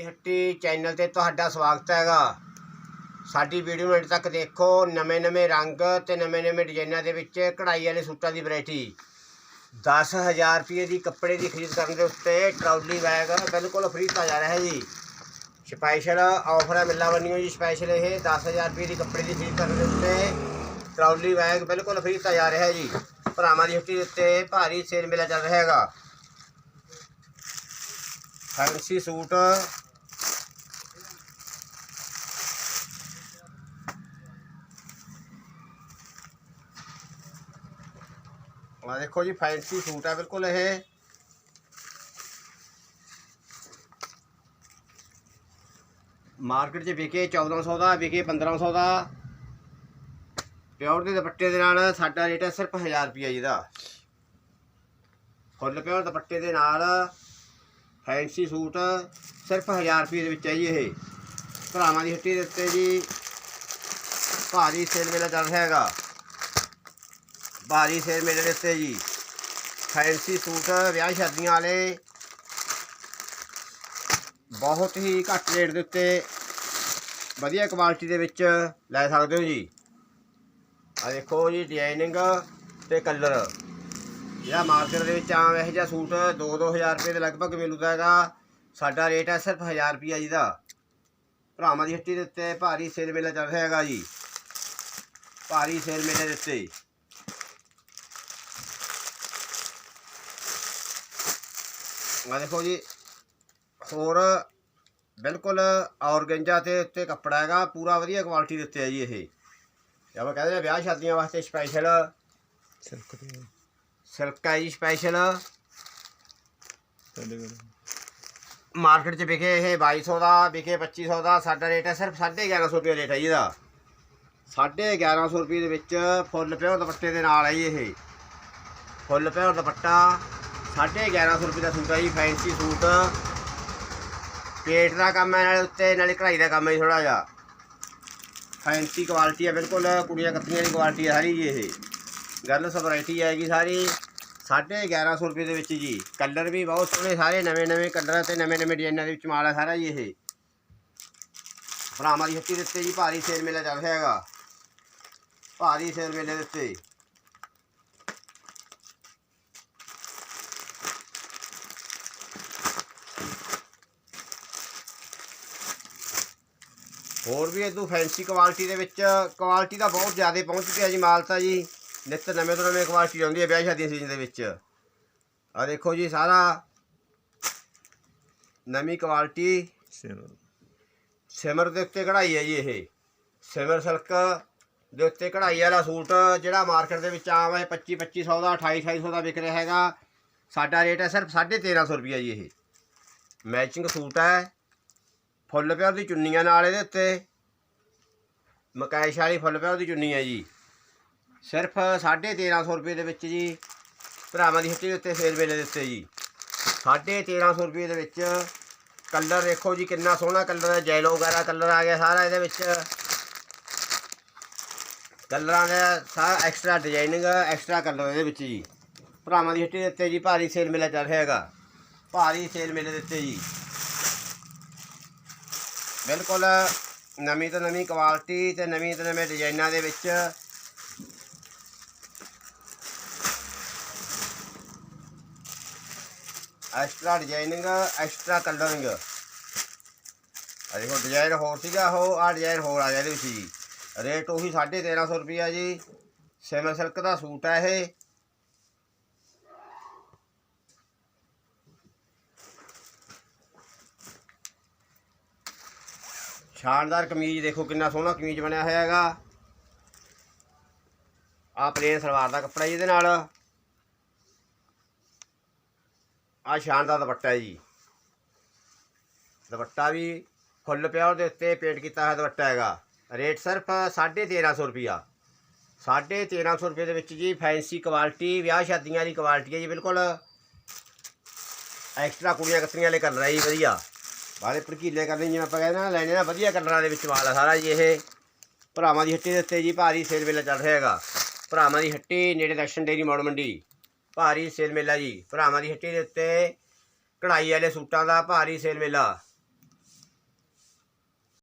ਦੀ ਹੱਟੀ ਚੈਨਲ ਤੇ ਤੁਹਾਡਾ ਸਵਾਗਤ ਹੈਗਾ। ਸਾਡੀ ਵੀਡੀਓ ਨੂੰ ਅੰਤ ਤੱਕ ਦੇਖੋ ਨਵੇਂ-ਨਵੇਂ ਰੰਗ ਤੇ ਨਵੇਂ-ਨਵੇਂ ਡਿਜ਼ਾਈਨਾਂ ਦੇ ਵਿੱਚ ਕਢਾਈ ਵਾਲੇ ਸੂਟਾਂ ਦੀ ਵੈਰਾਈਟੀ 10000 ਰੁਪਏ ਦੀ ਕੱਪੜੇ ਦੀ ਖਰੀਦ ਕਰਨ ਦੇ ਉੱਤੇ ਟਰਾਲੀ ਬੈਗ ਬਿਲਕੁਲ ਫ੍ਰੀ ਦਿੱਤਾ ਜਾ ਰਿਹਾ ਹੈ ਜੀ। ਸਪੈਸ਼ਲ ਆਫਰ ਹੈ ਮਿਲਣਾ ਬੰਨਿਓ ਜੀ, ਸਪੈਸ਼ਲ ਇਹ 10000 ਰੁਪਏ ਦੀ ਕੱਪੜੇ ਦੀ ਖਰੀਦ ਕਰਨ ਦੇ ਉੱਤੇ ਟਰਾਲੀ ਬੈਗ ਬਿਲਕੁਲ ਫ੍ਰੀ ਦਿੱਤਾ ਜਾ ਰਿਹਾ ਹੈ ਜੀ। ਭਰਾਵਾਂ ਦੀ ਹੱਟੀ ਦੇ ਉੱਤੇ ਭਾਰੀ ਸੇਲ ਮੇਲਾ ਚੱਲ ਰਿਹਾ ਹੈਗਾ। ਫੈਂਸੀ ਸੂਟ ਆ ਦੇਖੋ ਜੀ ਫੈਂਸੀ ਸੂਟ ਹੈ ਬਿਲਕੁਲ ਇਹ। ਮਾਰਕੀਟ 'ਚ ਵਿਕੇ 1400 ਦਾ, ਵਿਕੇ 1500 ਦਾ। ਪਿਓਰ ਦੇ ਦੁਪੱਟੇ ਦੇ ਨਾਲ ਸਾਡਾ ਰੇਟ ਹੈ ਸਿਰਫ 1000 ਰੁਪਏ ਜੀ ਦਾ। ਫੁੱਲ ਪਿਓਰ ਦੁਪੱਟੇ ਦੇ ਨਾਲ ਫੈਂਸੀ ਸੂਟ ਸਿਰਫ 1000 ਰੁਪਏ ਦੇ ਵਿੱਚ ਹੈ ਜੀ ਇਹ। ਭਰਾਵਾਂ ਦੀ ਹੱਟੀ ਦੇ ਉੱਤੇ ਜੀ ਭਾਰੀ ਸੇਲ ਮੇਲਾ ਚੱਲ ਰਿਹਾ ਹੈਗਾ। ਭਾਰੀ ਸੇਲ ਮੇਲੇ ਦੇ ਉੱਤੇ ਜੀ। ਫੈਂਸੀ ਸੂਟ ਵਿਆਹ ਸ਼ਾਦੀਆਂ ਵਾਲੇ। ਬਹੁਤ ਹੀ ਘੱਟ ਰੇਟ ਦੇ ਉੱਤੇ ਵਧੀਆ ਕੁਆਲਿਟੀ ਦੇ ਵਿੱਚ ਲੈ ਸਕਦੇ ਹੋ ਜੀ। ਆ ਦੇਖੋ ਜੀ ਡਿਜ਼ਾਈਨਿੰਗ ਤੇ ਕਲਰ ਜਿਹੜਾ ਮਾਰਕੀਟ ਦੇ ਵਿੱਚ ਆਮ ਇਹੋ ਜਿਹਾ ਸੂਟ 2-2000 ਰੁਪਏ ਦੇ ਲਗਭਗ ਮਿਲਦਾ ਹੈਗਾ। ਸਾਡਾ ਰੇਟ ਹੈ ਸਿਰਫ 1000 ਰੁਪਿਆ ਜੀ ਦਾ। ਭਰਾਵਾਂ ਦੀ ਹੱਟੀ ਦੇ ਉੱਤੇ ਭਾਰੀ ਸੇਲ ਮੇਲਾ ਚੱਲ ਰਿਹਾ ਹੈਗਾ ਜੀ। ਭਾਰੀ ਸੇਲ ਮੇਲੇ ਦੇ ਉੱਤੇ। ਆ ਦੇਖੋ ਜੀ ਹੋਰ ਬਿਲਕੁਲ ਔਰਗੰਜਾ ਤੇ ਉੱਤੇ ਕੱਪੜਾ ਹੈਗਾ ਪੂਰਾ ਵਧੀਆ ਕੁਆਲਿਟੀ ਦੇ ਉੱਤੇ ਹੈ ਜੀ ਇਹ। ਆਪਾਂ ਕਹਿੰਦੇ ਨੇ ਵਿਆਹ ਸ਼ਾਦੀਆਂ ਵਾਸਤੇ ਸਪੈਸ਼ਲ ਸਿਲਕ ਦੇ ਸਿਲਕ ਹੈ ਜੀ ਸਪੈਸ਼ਲ ਮਾਰਕੀਟ 'ਚ ਵਿਕੇ ਇਹ 2200 ਦਾ ਵਿਕੇ 2500 ਦਾ ਸਾਡਾ ਰੇਟ ਹੈ ਸਿਰਫ 1150 ਰੁਪਏ ਰੇਟ ਹੈ ਜੀ ਇਹਦਾ। 1150 ਰੁਪਏ ਦੇ ਵਿੱਚ ਫੁੱਲ ਪਿਓਰ ਦੁਪੱਟੇ ਦੇ ਨਾਲ ਹੈ ਜੀ ਇਹ। ਫੁੱਲ ਪਿਓਰ ਦੁਪੱਟਾ। 1150 ਰੁਪਏ ਦਾ ਸੂਟ ਹੈ ਜੀ ਫੈਂਸੀ ਸੂਟ। ਪੇਟ ਦਾ ਕੰਮ ਹੈ ਨਾਲੇ ਉੱਤੇ, ਨਾਲੇ ਕਢਾਈ ਦਾ ਕੰਮ ਹੈ ਥੋੜਾ ਜਿਹਾ। ਫੈਂਸੀ ਕੁਆਲਿਟੀ ਹੈ ਬਿਲਕੁਲ ਕੁੜੀਆਂ ਕੱਤੀਆਂ ਦੀ ਕੁਆਲਿਟੀ ਹੈ ਸਾਰੀ ਜੀ ਇਹ। ਗੱਲ ਸਭ ਵੈਰਾਈਟੀ ਆਏਗੀ ਸਾਰੀ 1150 ਰੁਪਏ ਦੇ ਵਿੱਚ ਜੀ। ਕਲਰ ਵੀ ਬਹੁਤ ਸੋਹਣੇ, ਸਾਰੇ ਨਵੇਂ ਨਵੇਂ ਕਲਰ ਤੇ ਨਵੇਂ ਨਵੇਂ ਡਿਜ਼ਾਈਨਾਂ ਦੇ ਵਿੱਚ ਮਾਲ ਹੈ ਸਾਰਾ ਜੀ ਇਹ। ਭਰਾਵਾਂ ਦੀ ਹੱਟੀ ਦੇ ਉੱਤੇ ਜੀ, ਭਾਰੀ ਸੇਲ ਮੇਲਾ ਚੱਲ ਰਿਹਾ ਹੈਗਾ। ਭਾਰੀ ਸੇਲ ਮੇਲੇ ਦੇ ਉੱਤੇ। ਹੋਰ ਵੀ ਇਦੋਂ ਫੈਂਸੀ ਕੁਆਲਿਟੀ ਦੇ ਵਿੱਚ ਕੁਆਲਿਟੀ ਤਾਂ ਬਹੁਤ ਜ਼ਿਆਦਾ ਪਹੁੰਚ ਹੈ ਜੀ ਮਾਲ ਤਾਂ ਜੀ। ਨਿੱਤ ਨਵੇਂ ਤੋਂ ਨਵੇਂ ਕੁਆਲਿਟੀ ਆਉਂਦੀ ਹੈ ਵਿਆਹ ਸ਼ਾਦੀਆਂ ਸੀਜ਼ਨ ਦੇ ਵਿੱਚ। ਆ ਦੇਖੋ ਜੀ ਸਾਰਾ ਨਵੀਂ ਕੁਆਲਿਟੀ ਸਿਮਰ। ਦੇ ਉੱਤੇ ਕਢਾਈ ਹੈ ਜੀ ਇਹ। ਸਿਮਰ ਸਿਲਕ ਦੇ ਉੱਤੇ ਕਢਾਈ ਵਾਲਾ ਸੂਟ ਜਿਹੜਾ ਮਾਰਕੀਟ ਦੇ ਵਿੱਚ ਆਮ ਹੈ 25 2500 ਦਾ 28 2800 ਦਾ ਵਿਕ ਰਿਹਾ ਹੈਗਾ। ਸਾਡਾ ਰੇਟ ਹੈ ਸਿਰਫ 1350 ਰੁਪਏ ਜੀ ਇਹ। ਮੈਚਿੰਗ ਸੂਟ ਹੈ। ਫੁੱਲ ਪਿਆਰ ਦੀ ਚੁੰਨੀਆਂ ਨਾਲ ਇਹਦੇ ਉੱਤੇ। ਮਕੈਸ਼ ਵਾਲੀ ਫੁੱਲ ਪਿਆਰ ਦੀ ਚੁੰਨੀ ਹੈ ਜੀ। ਸਿਰਫ 1350 ਰੁਪਏ ਦੇ ਵਿੱਚ ਜੀ, ਭਰਾਵਾਂ ਦੀ ਹੱਟੀ ਦੇ ਉੱਤੇ ਸੇਲ ਵੇਲੇ ਦੇ ਉੱਤੇ ਜੀ। 1350 ਰੁਪਏ ਦੇ ਵਿੱਚ ਕਲਰ ਦੇਖੋ ਜੀ, ਕਿੰਨਾ ਸੋਹਣਾ ਕਲਰ ਹੈ ਜੈਲੋ ਵਗੈਰਾ ਕਲਰ ਆ ਗਿਆ ਸਾਰਾ ਇਹਦੇ ਵਿੱਚ। ਕਲਰਾਂ ਦਾ ਸਾਰਾ ਐਕਸਟਰਾ ਡਿਜ਼ਾਈਨਿੰਗ ਐਕਸਟਰਾ ਕਲਰ ਇਹਦੇ ਵਿੱਚ ਜੀ। ਭਰਾਵਾਂ ਦੀ ਹੱਟੀ ਦੇ ਉੱਤੇ ਜੀ, ਭਾਰੀ ਸੇਲ ਮੇਲਾ ਚੱਲ ਰਿਹਾ ਹੈਗਾ। ਭਾਰੀ ਸੇਲ ਮੇਲੇ ਦੇ ਉੱਤੇ ਜੀ। ਬਿਲਕੁਲ ਨਵੀਂ ਤੋਂ ਨਵੀਂ ਕੁਆਲਿਟੀ ਤੇ ਨਵੀਂ ਤੋਂ ਨਵੇਂ ਡਿਜ਼ਾਈਨਾਂ ਦੇ ਵਿੱਚ। ਐਕਸਟਰਾ ਡਿਜ਼ਾਈਨਿੰਗ ਐਕਸਟਰਾ ਕਲਰਿੰਗ ਆ ਦੇਖੋ ਡਿਜ਼ਾਈਨ ਹੋਰ ਸੀਗਾ ਉਹ ਆ ਡਿਜ਼ਾਈਨ ਹੋਰ ਆ ਗਿਆ ਇਹਦੇ ਵਿੱਚ ਜੀ। ਰੇਟ ਉਹੀ 1350 ਰੁਪਿਆ ਜੀ। ਸਿਮਰ ਸਿਲਕ ਦਾ ਸੂਟ ਹੈ ਇਹ। ਸ਼ਾਨਦਾਰ ਕਮੀਜ਼, ਦੇਖੋ ਕਿੰਨਾ ਸੋਹਣਾ ਕਮੀਜ਼ ਬਣਿਆ ਹੋਇਆ ਹੈਗਾ। ਆ ਪਲੇਨ ਸਲਵਾਰ ਦਾ ਕੱਪੜਾ ਜੀ ਇਹਦੇ ਨਾਲ। ਆ ਸ਼ਾਨਦਾਰ ਦੁਪੱਟਾ ਜੀ। ਦੁਪੱਟਾ ਵੀ ਫੁੱਲ ਪਿਆ, ਉਹਦੇ ਉੱਤੇ ਪੇਂਟ ਕੀਤਾ ਹੋਇਆ ਦੁਪੱਟਾ ਹੈਗਾ। ਰੇਟ ਸਿਰਫ 1350 ਰੁਪਿਆ 1350 ਰੁਪਏ ਦੇ ਵਿੱਚ ਜੀ ਫੈਂਸੀ ਕੁਆਲਿਟੀ ਵਿਆਹ ਸ਼ਾਦੀਆਂ ਦੀ ਕੁਆਲਿਟੀ ਹੈ ਜੀ, ਬਿਲਕੁਲ। ਐਕਸਟਰਾ ਕੁੜੀਆਂ ਕੱਤਰੀਆਂ ਲਈ ਕਲਰ ਹੈ ਜੀ, ਵਧੀਆ। ਬਾਰੇ ਭੜਕੀਲੇ ਕਰਦੇ ਜਿਵੇਂ ਆਪਾਂ ਕਹਿੰਦੇ ਨਾ ਲੈਣੇ ਨਾ ਵਧੀਆ ਕਲਰਾਂ ਦੇ ਵਿੱਚ ਮਾਲ ਆ ਸਾਰਾ ਜੀ ਇਹ। ਭਰਾਵਾਂ ਦੀ ਹੱਟੀ ਦੇ ਉੱਤੇ ਜੀ ਭਾਰੀ ਸੇਲ ਮੇਲਾ ਚੱਲ ਰਿਹਾ ਹੈਗਾ। ਭਰਾਵਾਂ ਦੀ ਹੱਟੀ, ਨੇੜੇ ਦਰਸ਼ਨ ਡੇਰੀ ਮੋੜ ਮੰਡੀ। ਭਾਰੀ ਸੇਲ ਮੇਲਾ ਜੀ। ਭਰਾਵਾਂ ਦੀ ਹੱਟੀ ਦੇ ਉੱਤੇ ਕਢਾਈ ਵਾਲੇ ਸੂਟਾਂ ਦਾ ਭਾਰੀ ਸੇਲ ਮੇਲਾ।